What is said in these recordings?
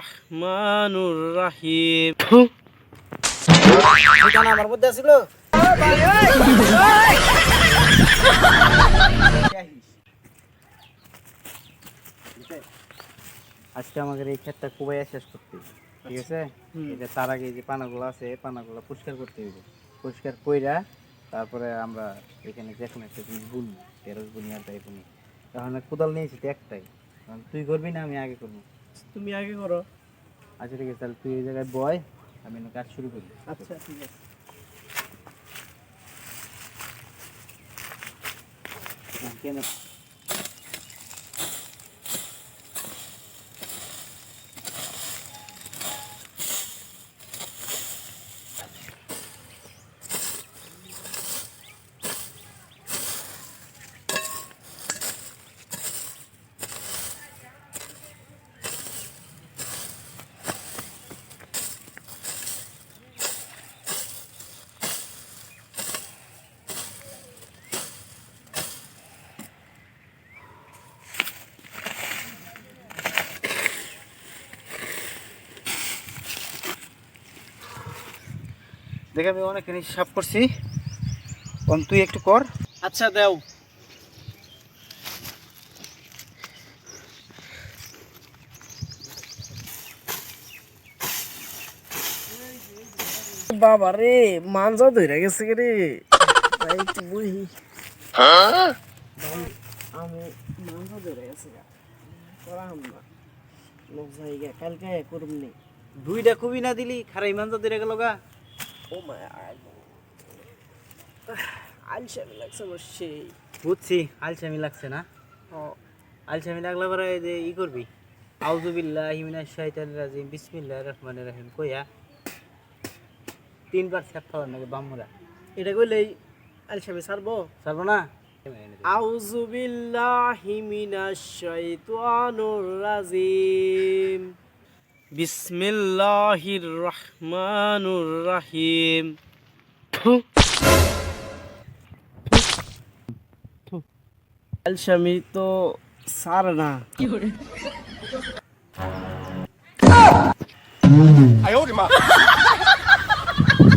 রহমানুর রাহিম আমার মধ্যে আছিল আজকে আমাদের এই ক্ষেতটা কুবাইয়া শেষ করতে ঠিক আছে? এটা তার আগে যে পানাগুলো আছে এই পানাগুলো পরিষ্কার করতে হবে। পরিষ্কার কইরা তারপরে আমরা এখানে যে কোনো একটা জিনিস বুনবো টেরস বুনি আর তাই বুনি। তাহলে কোদাল নিয়েছি তো একটাই। কারণ তুই করবি না আমি আগে করব। তুমি আগে করো। আচ্ছা ঠিক আছে তাহলে তুই এই জায়গায় বয় আমি কাজ শুরু করি। আচ্ছা ঠিক আছে। কেন? দেখ আমি অনেক জিনিস সাফ করছি। তুই একটু কর। আচ্ছা দেও। বাবা রে মানজা ধরে গেছে রে। তাই একটু বই আমি মানজা ধরে গেছে গা। করাম না। লোক জায়গা কালকে করুম নি দুইটা খুবই না দিলি খারা ইমান তো দিয়ে গেল গা। ও মাই আলসামি লাগছে আমার সেই। বুঝছি আলসামি লাগছে না? ও আলসামি লাগলে পরে এই যে ই করবি? আউজুবিল্লাহ হিমিনা শাইতানির রাজিম। বিসমিল্লাহির রহমানির রহিম। কইয়া তিনবার খাওয়ার নাকি বাম্মুরা এটা কইলেই আলসামি ছাড়বো? ছাড়বো না? আউযু বিল্লাহি মিনাশ শাইতানির রাজিম। বিসমিল্লাহির রহমানির রহিম আলসামি তো সার না।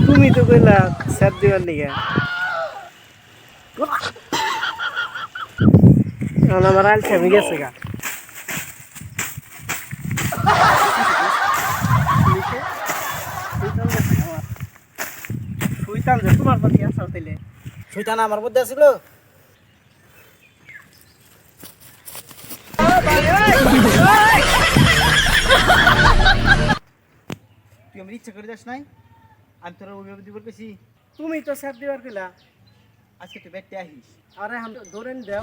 তুমি তো কইলা স্যার দিবার লিগা। এখন আমার আলসামি গেছে গা। শুইতাম যে তোমার প্রতি আসাও তাইলে। ঠিকানা আমার মধ্যে আছিল? তুই আমার ইচ্ছা করে যাস নাই? আমি তোর অভিভাবক দিবার পেছি তুমি তো স্যার দিবার কইলা। আজকে তুই ব্যাগটা আহিস আরে হাম ধরেন দেও।